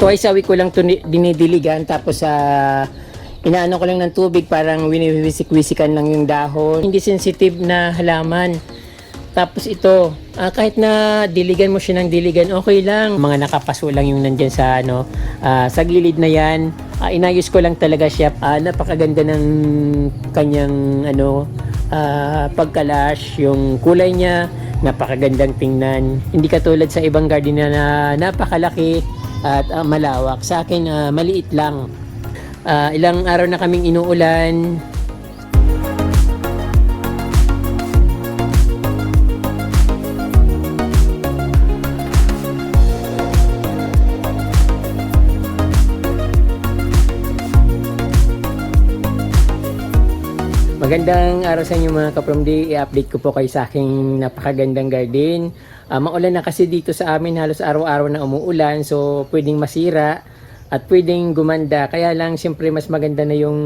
twice a week ko lang dinidiligan tapos sa inaano ko lang ng tubig parang winiwisik-wisikan lang yung dahon. Hindi sensitive na halaman. Tapos ito, ah, kahit na diligan mo siya ng diligan, okay lang. Mga nakapaso lang yung nandyan sa ano, ah, sa gilid na yan. Ah, inayos ko lang talaga siya. Ah, napakaganda ng kanyang ano, ah, pagkalash, yung kulay niya, napakagandang tingnan. Hindi katulad sa ibang garden na napakalaki at ah, malawak. Sa akin, ah, maliit lang. Ah, ilang araw na kaming inuulan, Magandang araw sa inyo mga kapromdi. I-update ko po kayo sa aking napakagandang garden. Ah, maulan na kasi dito sa amin. Halos araw-araw na umuulan. So, pwedeng masira at pwedeng gumanda. Kaya lang, siyempre, mas maganda na yung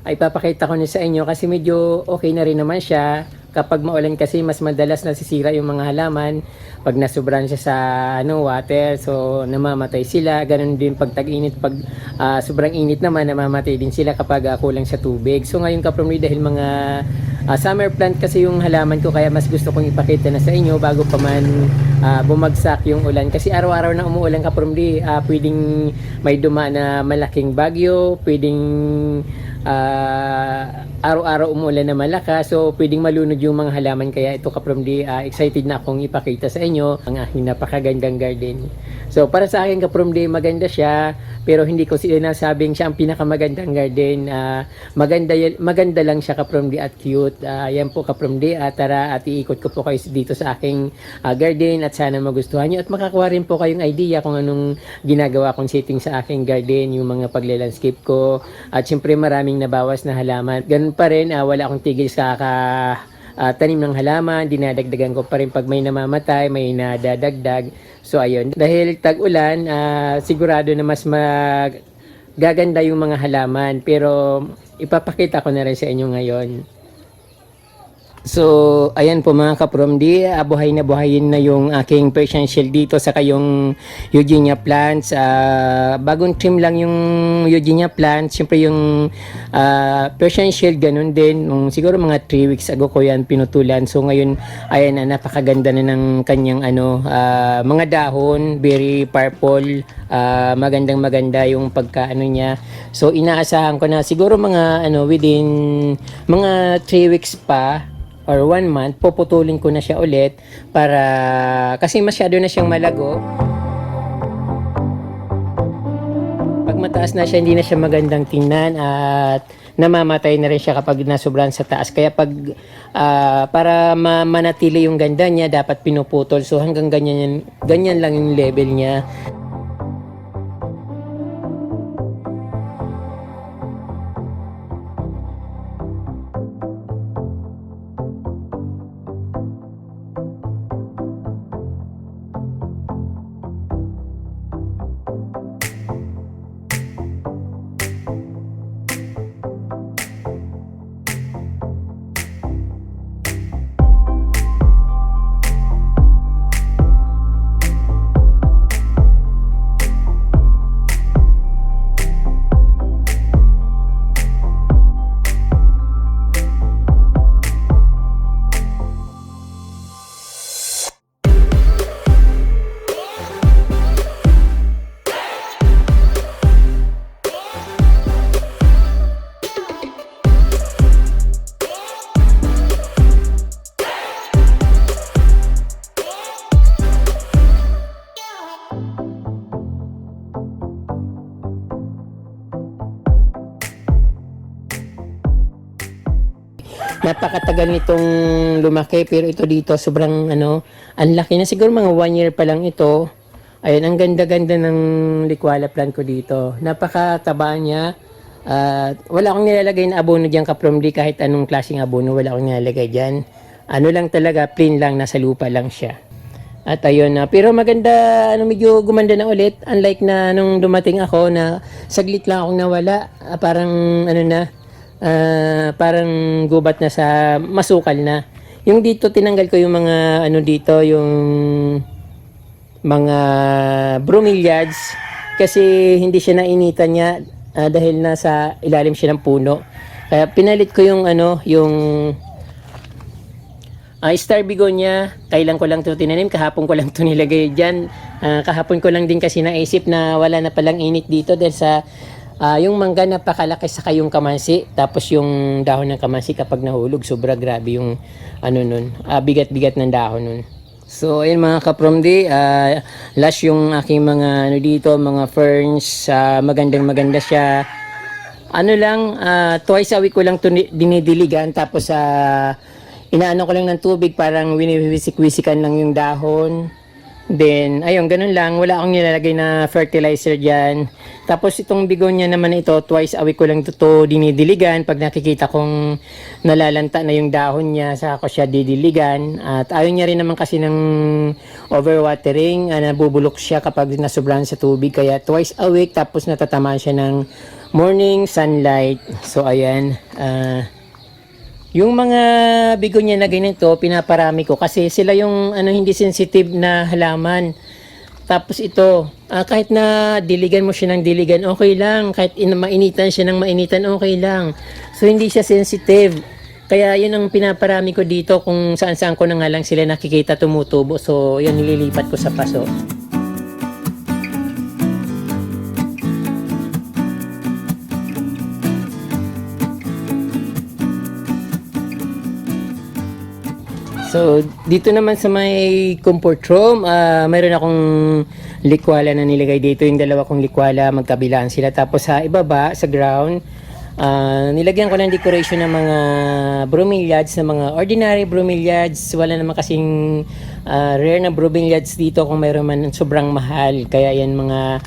ay papakita ko na sa inyo kasi medyo okay na rin naman siya. Kapag maulan kasi, mas madalas nasisira yung mga halaman. Pag nasobran siya sa ano, water, so namamatay sila. Ganon din pag tag-init. Pag ah, sobrang init naman, namamatay din sila kapag ah, kulang sa tubig. So ngayon kapromli, dahil mga ah, summer plant kasi yung halaman ko, kaya mas gusto kong ipakita na sa inyo bago pa man ah, bumagsak yung ulan. Kasi araw-araw na umuulan kapromli, ah, pwedeng may duma na malaking bagyo, pwedeng ah, araw-araw umulan na malakas so pwedeng malunod yung mga halaman. Kaya ito kapromdi ah, excited na akong ipakita sa inyo ang aking napakagandang garden. So para sa akin kapromdi maganda siya pero hindi ko sinasabing siya ang pinakamagandang garden. Ah, maganda, maganda lang siya kapromdi at cute. Ah, yan po kapromdi at tara at iikot ko po kayo dito sa aking ah, garden at sana magustuhan nyo at makakuha rin po kayong idea kung anong ginagawa kong setting sa aking garden yung mga pagle-landscape ko. At syempre maraming nabawas na halaman. Ganun pa rin ah, wala akong tigil sa ka ah, tanim ng halaman. Dinadagdagan ko pa rin pag may namamatay may nadadagdag. So ayun. Dahil tag-ulan ah, sigurado na mas mag gaganda yung mga halaman. Pero ipapakita ko na rin sa inyo ngayon So, ayan po mga kapromdi, ah, buhay na buhayin na yung aking Persian shell dito sa kayong Eugenia plants. Ah, bagong trim lang yung Eugenia plants. Siyempre yung ah, Persian shell ganun din. Nung siguro mga 3 weeks ago ko yan pinutulan. So ngayon, ayan na napakaganda na ng kanyang ano, ah, mga dahon, very purple. Ah, magandang maganda yung pagkaano niya. So inaasahan ko na siguro mga ano within mga 3 weeks pa or one month, puputulin ko na siya ulit para kasi masyado na siyang malago. Pag mataas na siya, hindi na siya magandang tingnan at namamatay na rin siya kapag nasobran sa taas. Kaya pag ah, para ma- manatili yung ganda niya, dapat pinuputol. So hanggang ganyan, yan- ganyan lang yung level niya. Napakatagal nitong lumaki pero ito dito sobrang ano ang laki na. Siguro mga one year pa lang ito. Ayun ang ganda-ganda ng likwala plant ko dito. Napakataba niya. At wala akong nilalagay na abono diyan kapromdi kahit anong klaseng abono wala akong nilalagay diyan ano lang talaga plain lang nasa lupa lang siya. At ayun na. Pero maganda ano medyo gumanda na ulit. Unlike na nung dumating ako na saglit lang akong nawala. Ah, parang ano na Ah, parang gubat na sa masukal na. Yung dito tinanggal ko yung mga ano dito yung mga bromeliads kasi hindi siya nainitan niya ah, dahil nasa ilalim siya ng puno. Kaya pinalit ko yung ano, yung Ah, star begonia, kailan ko lang to tinanim, kahapon ko lang to nilagay diyan. kahapon ko lang din kasi naisip na wala na palang init dito dahil sa ah, yung mangga napakalaki sa yung kamansi, tapos yung dahon ng kamansi kapag nahulog, sobra grabe yung ano nun, ah, bigat-bigat ng dahon nun. So, ayun mga kapromdi, uh, last yung aking mga ano dito, mga ferns, ah, magandang maganda siya ano lang, ah, twice a week ko lang dinidiligan tapos sa inaano ko lang ng tubig parang winiwisik-wisikan lang yung dahon. Then, ayun, ganun lang. Wala akong nilalagay na fertilizer dyan. Tapos itong bigonya naman ito, twice a week ko lang ito to dinidiligan. Pag nakikita kong nalalanta na yung dahon niya, saka ko siya didiligan. At ayaw niya rin naman kasi ng overwatering. Uh, nabubulok siya kapag nasobrahan sa tubig. Kaya twice a week, tapos natatamaan siya ng morning sunlight. So, ayan. Ah... Yung mga bigonya na ganito, pinaparami ko kasi sila yung ano hindi sensitive na halaman. Tapos ito, ah, kahit na diligan mo siya ng diligan, okay lang. Kahit in, mainitan siya ng mainitan, okay lang. So hindi siya sensitive. Kaya yun ang pinaparami ko dito kung saan saan ko na nga lang sila nakikita tumutubo. So yun nililipat ko sa paso. So, dito naman sa may comfort room, ah, mayroon akong likwala na nilagay dito. Yung dalawa kong likwala, magkabilaan sila. Tapos sa ibaba, sa ground, ah, nilagyan ko ng decoration ng mga bromeliads, na mga ordinary bromeliads. Wala naman kasing ah, rare na bromeliads dito kung mayroon man sobrang mahal. Kaya yan mga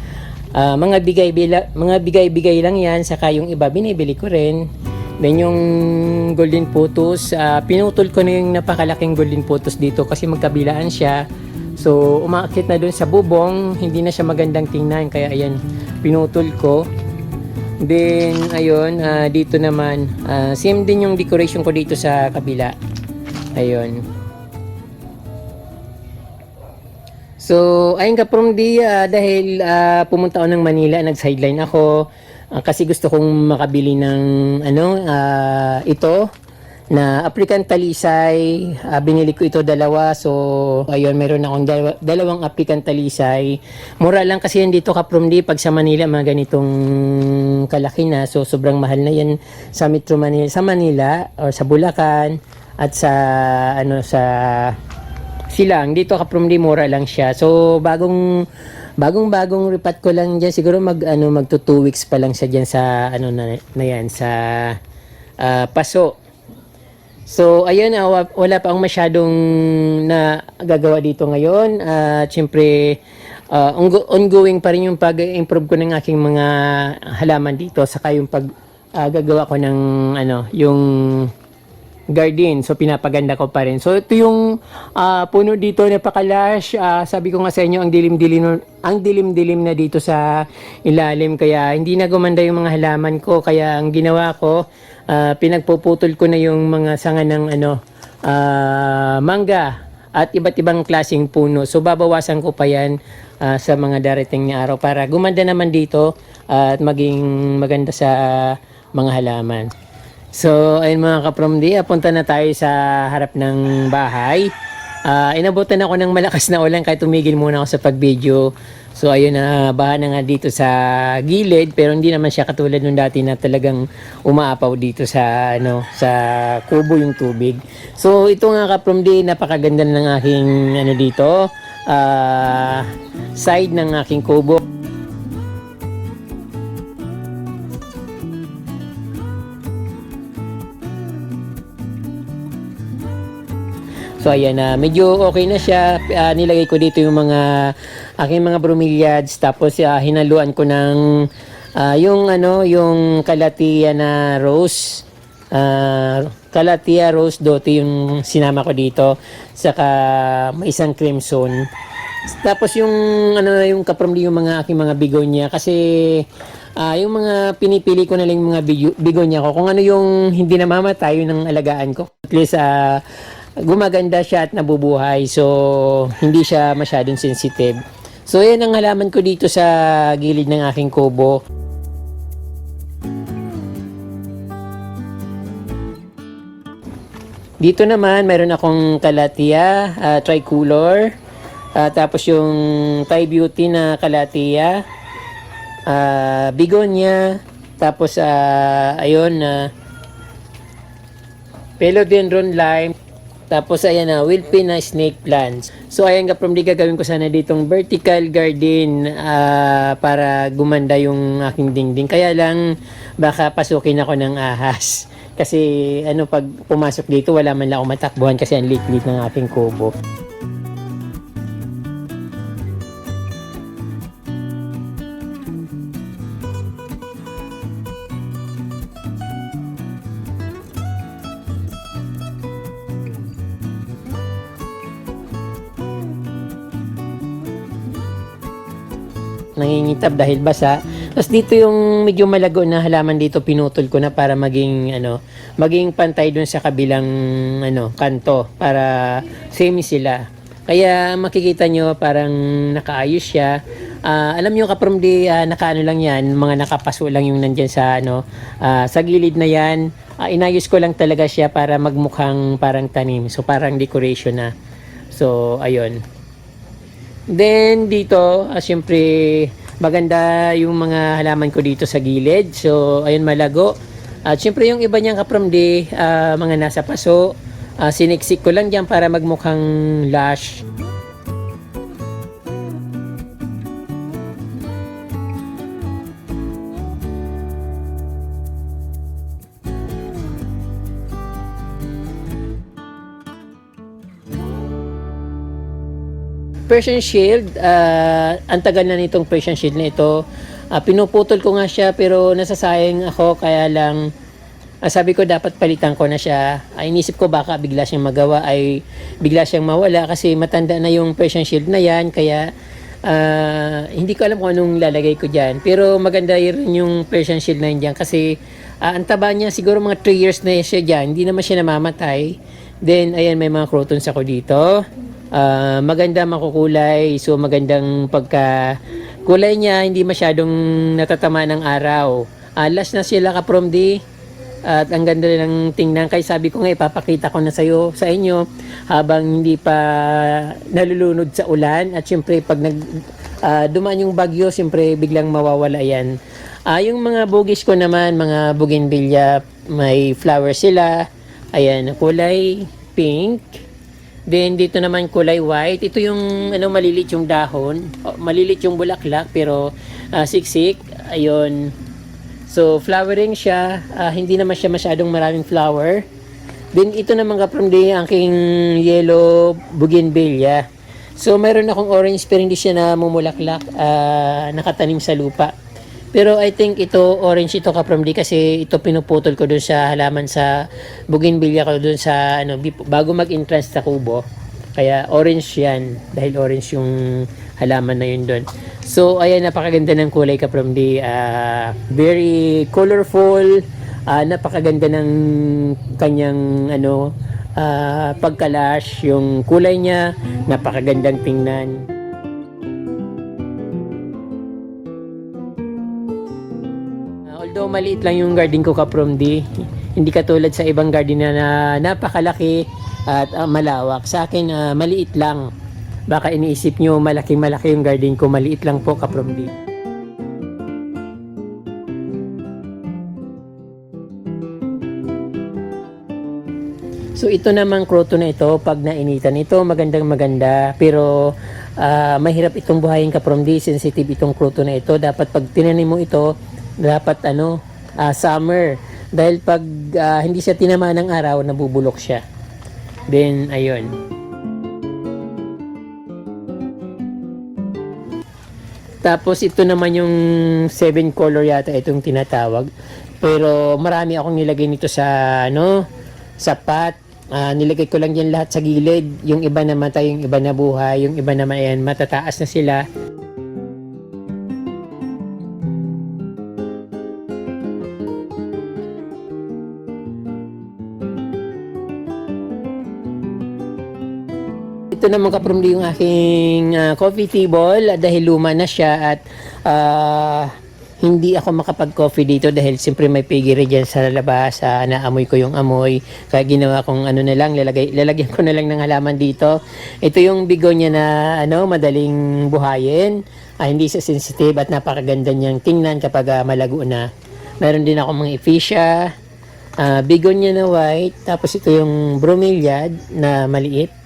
ah, mga bigay mga bigay-bigay lang yan saka yung iba binibili ko rin Then yung golden photos, ah, pinutol ko na yung napakalaking golden photos dito kasi magkabilaan siya. So, umakit na doon sa bubong, hindi na siya magandang tingnan. Kaya ayan, pinutol ko. Then, ayun, ah, dito naman, ah, same din yung decoration ko dito sa kabila. Ayun. So, ayun ka from di, ah, dahil ah, pumunta ako ng Manila, nag-sideline ako. Ah, kasi gusto kong makabili ng ano ah, ito na African Talisay. Ah, binili ko ito dalawa. So, ayun, meron akong dalawa- dalawang African Talisay. Mura lang kasi yan dito ka from pag sa Manila mga ganitong kalaki na. So, sobrang mahal na yan sa Metro Manila, sa Manila or sa Bulacan at sa ano sa silang dito ka from mura lang siya. So, bagong bagong bagong repat ko lang diyan siguro mag ano magto 2 weeks pa lang siya diyan sa ano na, na yan sa ah, paso. So ayun wa- wala pa akong masyadong na gagawa dito ngayon. At syempre ah, ongo- ongoing pa rin yung pag-improve ko ng aking mga halaman dito. Saka yung pag ah, gagawa ko ng ano yung garden. So pinapaganda ko pa rin. So ito yung ah, puno dito na pakalash. Ah, sabi ko nga sa inyo ang dilim-dilim ang dilim-dilim na dito sa ilalim kaya hindi na gumanda yung mga halaman ko kaya ang ginawa ko ah, pinagpuputol ko na yung mga sanga ng ano ah, mangga at iba't ibang klasing puno. So babawasan ko pa yan ah, sa mga darating na araw para gumanda naman dito at maging maganda sa mga halaman. So, ayun mga kapromdi, punta na tayo sa harap ng bahay. Ah, inabutan ako ng malakas na ulan kahit tumigil muna ako sa pag-video. So, ayun na, baha na nga dito sa gilid, pero hindi naman siya katulad nung dati na talagang umaapaw dito sa, ano, sa kubo yung tubig. So, ito nga kapromdi, napakaganda ng aking, ano dito, ah, side ng aking kubo. So ayan na, medyo okay na siya. Ah, nilagay ko dito yung mga aking mga bromeliads tapos ah, hinaluan ko ng ah, yung ano, yung kalatia na rose. Ah, kalatia rose dote yung sinama ko dito. Saka may isang crimson. Tapos yung ano yung kapromli yung mga aking mga bigonya kasi ah, yung mga pinipili ko na lang mga bigo- bigonya ko kung ano yung hindi namamatay yun ang alagaan ko. At least ah, gumaganda siya at nabubuhay. So hindi siya masyadong sensitive. So yan ang halaman ko dito sa gilid ng aking kubo. Dito naman, mayroon akong kalatia, ah, tricolor, ah, tapos yung Thai Beauty na kalatia, ah, bigonia, tapos ah, ayun na philodendron lime, tapos ayan na, Wilpin na snake plants. So ayan ka from gagawin ko sana ditong vertical garden ah, para gumanda yung aking dingding. Kaya lang baka pasukin ako ng ahas. Kasi ano pag pumasok dito wala man lang ako matakbuhan kasi ang lit-lit ng aking kubo. Nangingitab dahil basa. Tapos dito yung medyo malago na halaman dito pinutol ko na para maging ano, maging pantay dun sa kabilang ano, kanto para same sila. Kaya makikita nyo parang nakaayos siya. Ah, alam nyo kaprom di ah, nakaano lang yan, mga nakapaso lang yung nandyan sa ano, ah, sa gilid na yan. Ah, inayos ko lang talaga siya para magmukhang parang tanim. So parang decoration na. So ayun. Then dito, ah, siyempre maganda yung mga halaman ko dito sa gilid. So ayun malago. At siyempre yung iba niyang kapramdi, ah, mga nasa paso, ah, siniksik ko lang diyan para magmukhang lush. Persian Shield, ah, ang tagal na nitong Persian Shield na ito. Ah, pinuputol ko nga siya pero nasasayang ako kaya lang ah, sabi ko dapat palitan ko na siya. Ay inisip ko baka bigla siyang magawa ay bigla siyang mawala kasi matanda na yung Persian Shield na yan kaya ah, hindi ko alam kung anong lalagay ko dyan. Pero maganda rin yung Persian Shield na yun dyan kasi ah, ang taba niya siguro mga 3 years na siya dyan. Hindi naman siya namamatay. Then ayan may mga crotons ako dito. Ah, maganda makukulay. So magandang pagka kulay niya hindi masyadong natatama ng araw. Last na sila ka from di at ang ganda rin ng tingnan kaya sabi ko nga ipapakita ko na sa sa inyo habang hindi pa nalulunod sa ulan at syempre pag nag ah, dumaan yung bagyo syempre biglang mawawala yan. Ah, yung mga bugis ko naman, mga bougainvillea, may flower sila. Ayan, kulay pink. Then dito naman kulay white. Ito yung ano malilit yung dahon. O, malilit yung bulaklak pero ah, siksik. Ayun. So flowering siya. Ah, hindi naman siya masyadong maraming flower. Then ito naman kaprom din ang aking yellow bougainvillea. So mayroon akong orange pero hindi siya namumulaklak. ah, nakatanim sa lupa. Pero I think ito orange ito kaprom di kasi ito pinuputol ko dun sa halaman sa bougainvillea ko dun sa ano bago mag-entrance sa kubo. Kaya orange yan dahil orange yung halaman na yun doon. So ayan napakaganda ng kulay kaprom di ah, very colorful. ah, napakaganda ng kanyang ano ah, pagkalash yung kulay niya napakagandang tingnan. Maliit lang yung garden ko kaprom di, hindi katulad sa ibang garden na, na napakalaki at ah, malawak. Sa akin ah, maliit lang. Baka iniisip nyo malaking malaki yung garden ko, maliit lang po kaprom di. So ito namang kroto na ito, pag nainitan ito, magandang maganda. Pero ah, mahirap itong buhayin ka from di, sensitive itong kroto na ito. Dapat pag tinanim mo ito, dapat ano, ah, summer. Dahil pag ah, hindi siya tinama ng araw, nabubulok siya. Then, ayun. Tapos ito naman yung seven color yata itong tinatawag. Pero marami akong nilagay nito sa ano, sa pot. Ah, nilagay ko lang yan lahat sa gilid. Yung iba namatay, yung iba nabuhay, yung iba naman ayan, matataas na sila. Ito naman kapromdi yung aking ah, coffee table ah, dahil luma na siya at ah, hindi ako makapag-coffee dito dahil siyempre may pigiri dyan sa labas, ah, naamoy ko yung amoy. Kaya ginawa kong ano na lang, lalagay, lalagyan ko na lang ng halaman dito. Ito yung bigonya na ano, madaling buhayin. Ah, hindi sa sensitive at napakaganda niyang tingnan kapag ah, malago na. Meron din ako mga ephesia, ah, bigonya na white, tapos ito yung bromeliad na maliit.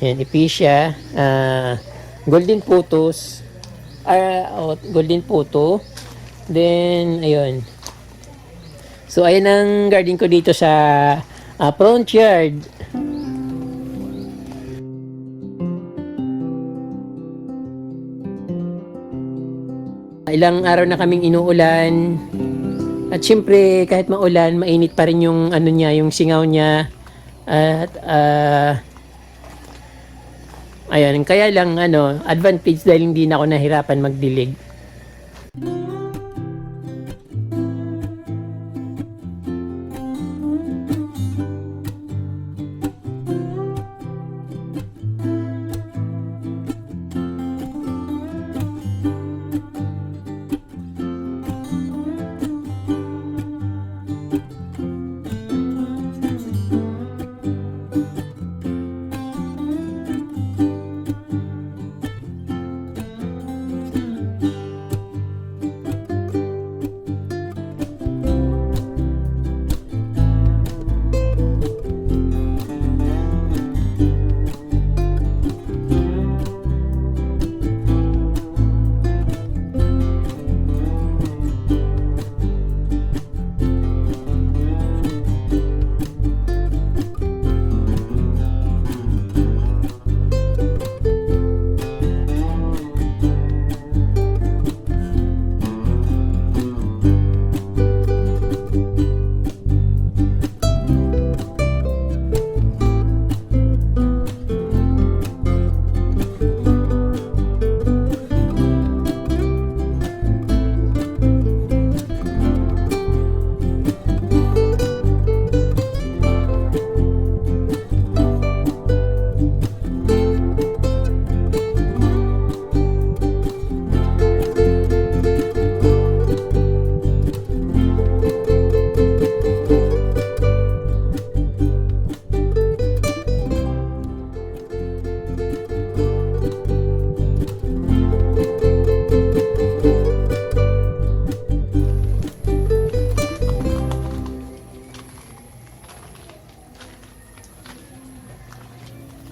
Yan, ephesia, ah, golden putus, ah, oh, golden puto. Then, ayun. So, ayan ang garden ko dito sa ah, front yard. Ilang araw na kaming inuulan. At syempre, kahit maulan, mainit pa rin yung ano niya, yung singaw niya. At ah Ayan, kaya lang ano, advantage dahil hindi na ako nahirapan magdilig.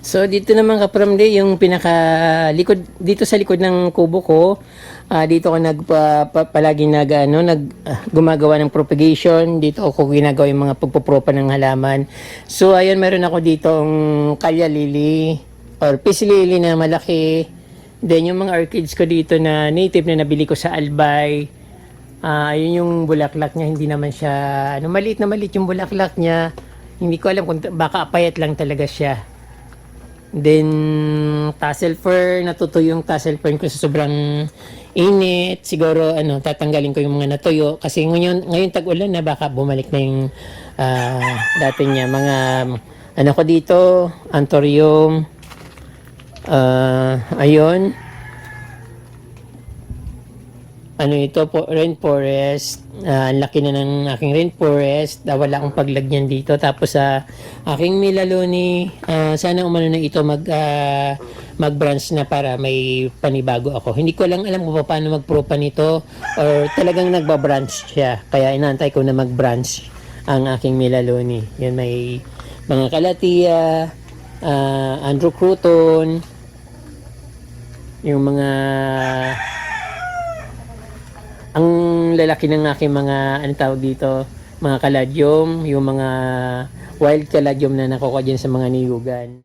So dito naman kapramde yung pinaka likod dito sa likod ng kubo ko. ah, dito ako nag pa, pa- palagi nag ano nag ah, gumagawa ng propagation. Dito ako ginagawa yung mga pagpopropa ng halaman. So ayun meron ako dito ang kalya lily or peace lily na malaki. Then yung mga orchids ko dito na native na nabili ko sa Albay. Ah, yun yung bulaklak niya, hindi naman siya, ano, maliit na maliit yung bulaklak niya. Hindi ko alam kung baka apayat lang talaga siya. Then, tassel fern, natutuyo yung tassel fern ko sa sobrang init. Siguro, ano, tatanggalin ko yung mga natuyo. Kasi ngayon, ngayon tag-ulan na, baka bumalik na yung ah, dati niya. Mga, ano ko dito, anthurium, ah, ayun, ano ito po, rainforest. Ang laki na ng aking rainforest. Ah, wala akong paglagyan dito. Tapos sa aking milaloni, ah, sana umano na ito mag, ah, mag-branch na para may panibago ako. Hindi ko lang alam kung paano mag-propa nito or talagang nagbabranch siya. Kaya inaantay ko na mag-branch ang aking milaloni. Yan may mga kalatia, ah, andrew crouton, yung mga ang lalaki ng aking mga ano tawag dito mga kaladyom yung mga wild kaladyom na nakuha dyan sa mga niyugan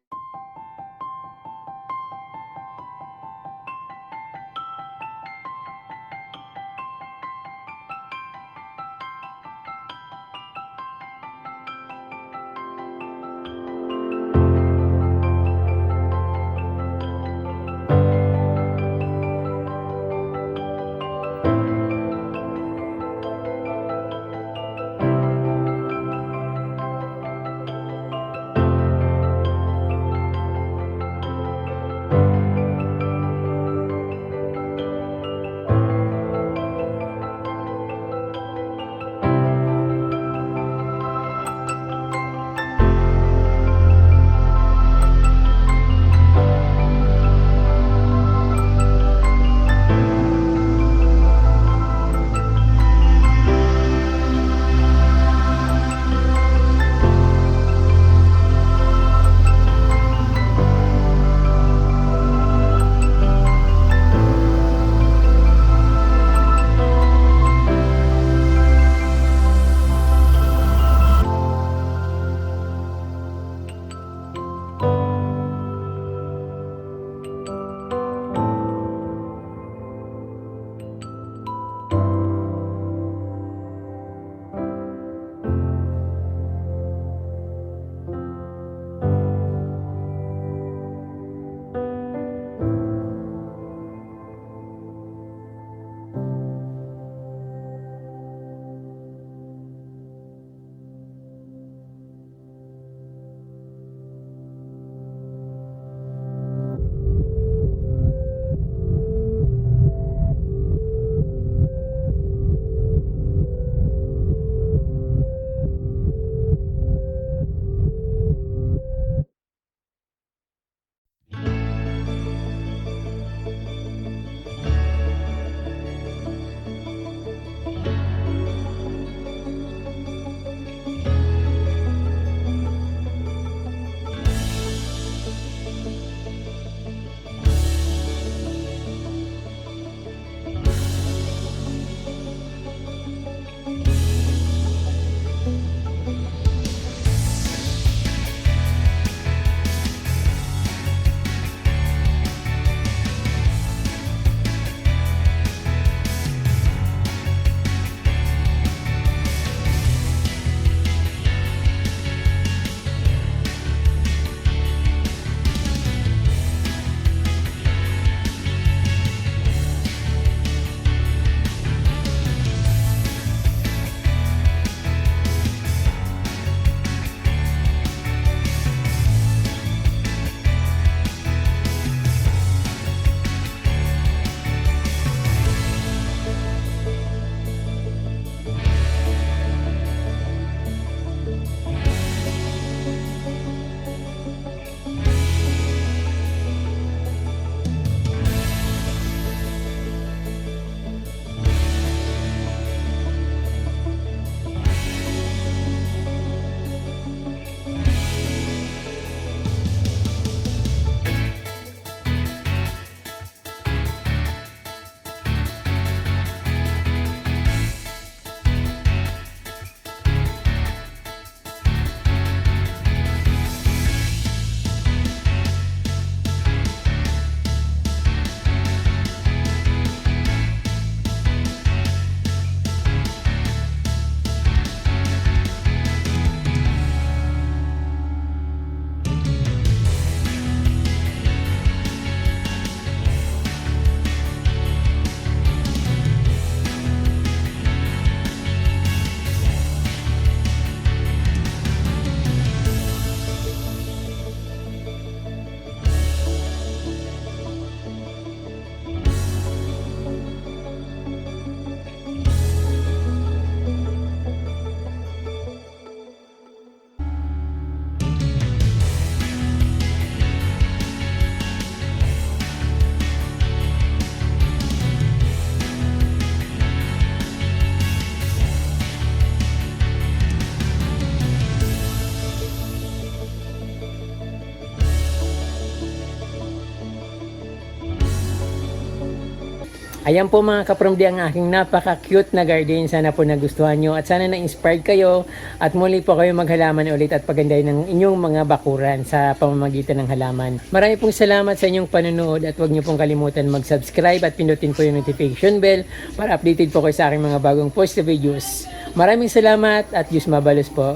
Ayan po mga kapromdi ang aking napaka-cute na garden. Sana po nagustuhan nyo at sana na-inspired kayo at muli po kayo maghalaman ulit at pagandahin ng inyong mga bakuran sa pamamagitan ng halaman. Marami pong salamat sa inyong panonood at huwag nyo pong kalimutan mag-subscribe at pindutin po yung notification bell para updated po kayo sa aking mga bagong post na videos. Maraming salamat at Diyos mabalos po.